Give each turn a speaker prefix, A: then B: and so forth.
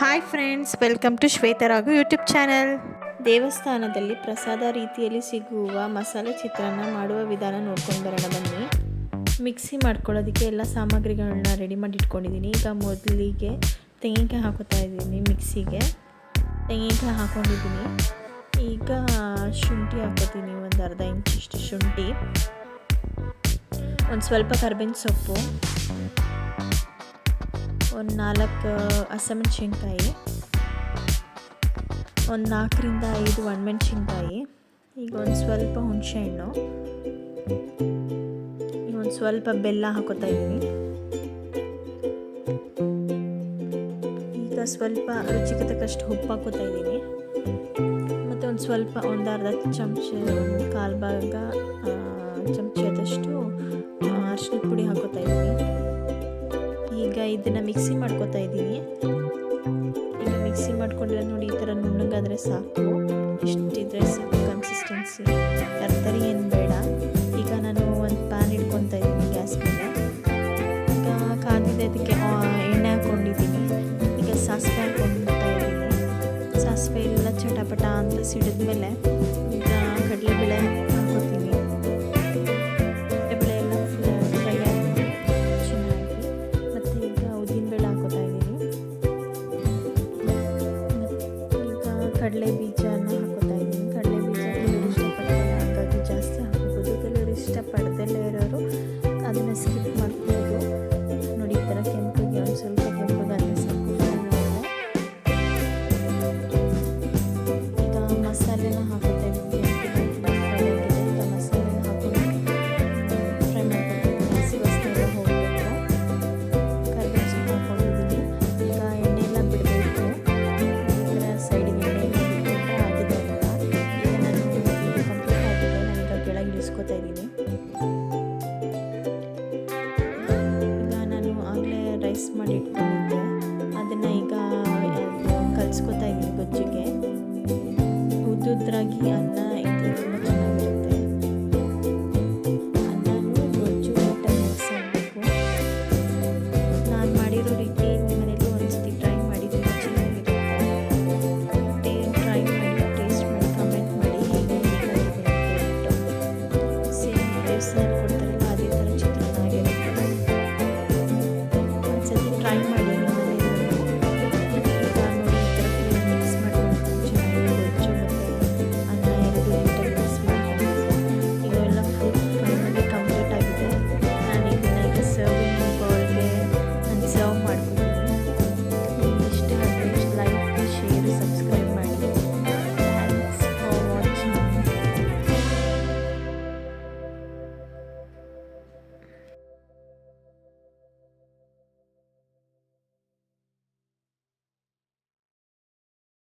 A: Hi friends welcome to Shwetharagu YouTube channel ದೇವಸ್ಥಾನದಲ್ಲಿ ಪ್ರಸಾದ ರೀತಿಯಲ್ಲಿ ಸಿಗುವ ಮಸಾಲೆ ಚಿತ್ರಾನ್ನ ಮಾಡುವ ವಿಧಾನ ನೋಡ್ಕೊಂಡು ಬರೋಣ ಬನ್ನಿ. ಮಿಕ್ಸಿ ಮಾಡ್ಕೊಳ್ಳೋದಕ್ಕೆ ಎಲ್ಲ ಸಾಮಗ್ರಿಗಳನ್ನ ರೆಡಿ ಮಾಡಿ ಇಟ್ಕೊಂಡಿದ್ದೀನಿ ಈಗ ಮೊದಲಿಗೆ ತೆಂಗಿನಕಾಯಿ ಹಾಕೋತಾ ಇದ್ದೀನಿ ಮಿಕ್ಸಿಗೆ. ತೆಂಗಿನಕಾಯಿ ಹಾಕೊಂಡಿದ್ದೀನಿ. ಈಗ ಶುಂಠಿ ಹಾಕೋತೀನಿ, ಒಂದು ಅರ್ಧ ಇಂಚಿಷ್ಟು ಶುಂಠಿ. ಒಂದು ಸ್ವಲ್ಪ ಕರ್ಬೇವಿನ ಸೊಪ್ಪು. ಒಂದು ನಾಲ್ಕು ಹಸಿಮೆಣ್ಸಿನ್ಕಾಯಿ ಒಂದು ನಾಲ್ಕರಿಂದ ಐದು ಒಣಮೆಣ್ಸಿನ್ಕಾಯಿ ಈಗ ಒಂದು ಸ್ವಲ್ಪ ಹುಣಸೆಹಣ್ಣು ಈಗ ಒಂದು ಸ್ವಲ್ಪ ಬೆಲ್ಲ ಹಾಕೋತಾ ಇದ್ದೀನಿ ಈಗ ಸ್ವಲ್ಪ ರುಚಿಗೆ ತಕ್ಕಷ್ಟು ಉಪ್ಪು ಹಾಕೋತಾ ಇದ್ದೀನಿ ಮತ್ತು ಒಂದು ಸ್ವಲ್ಪ ಒಂದು ಅರ್ಧ ಚಮಚ ಒಂದು ಕಾಲು ಭಾಗ ಚಮಚದಷ್ಟು ಅರಿಶಿನ ಪುಡಿ ಹಾಕೋತಾ ಇದ್ದೀನಿ ಈಗ ಇದನ್ನು ಮಿಕ್ಸಿ ಮಾಡ್ಕೊತಾ ಇದ್ದೀನಿ. ಈಗ ಮಿಕ್ಸಿ ಮಾಡ್ಕೊಂಡ್ರೆ ನೋಡಿ ಈ ಥರ ನುಣ್ಣಗಾದರೆ ಸಾಕು. ಇಷ್ಟಿದ್ರೆ ಸಾಕು ಕನ್ಸಿಸ್ಟೆನ್ಸಿ ತರ್ತರಿ ಏನು ಬೇಡ. ಈಗ ನಾನು ಒಂದು ಪ್ಯಾನ್ ಇಟ್ಕೊತಾ ಇದ್ದೀನಿ ಗ್ಯಾಸ್ ಮೇಲೆ. ಈಗ ಕಾದಿದೆ ಅದಕ್ಕೆ ಎಣ್ಣೆ ಹಾಕ್ಕೊಂಡಿದ್ದೀನಿ. ಈಗ ಸಾಸಿವೆ ಹಾಕ್ಕೊಳ್ತಾ ಇದ್ದೀನಿ. ಸಾಸಿವೆ ಎಲ್ಲ ಚಟಪಟ ಅಂತ ಸಿಡಿದ್ಮೇಲೆ ಕಡಲೆ ಬೀಜನ ಹಾಕೋತಾ ಇದ್ದೀನಿ. ಕಡಲೆ ಬೀಜ ಕೆಲವರು ಇಷ್ಟಪಡ್ತಾರೆ ಹಾಗಾಗಿ ಜಾಸ್ತಿ ಹಾಕೋಬೋದು ಕೆಲವರು ಇಷ್ಟಪಡದಲ್ಲೇ ಇರೋರು ಅದನ್ನು ಸ್ಕಿಪ್ ಮಾಡ್ಬೋದು ರೈಸ್ ಮಾಡಿ ಇಟ್ಕೊಂಡಿದ್ದೆ ಅದನ್ನು ಈಗ ಕಲಿಸ್ಕೊತಾ ಇದ್ದೀನಿ ಗೊಜ್ಜಿಗೆ ಉದ್ದುದ್ರಾಗಿ ಅನ್ನ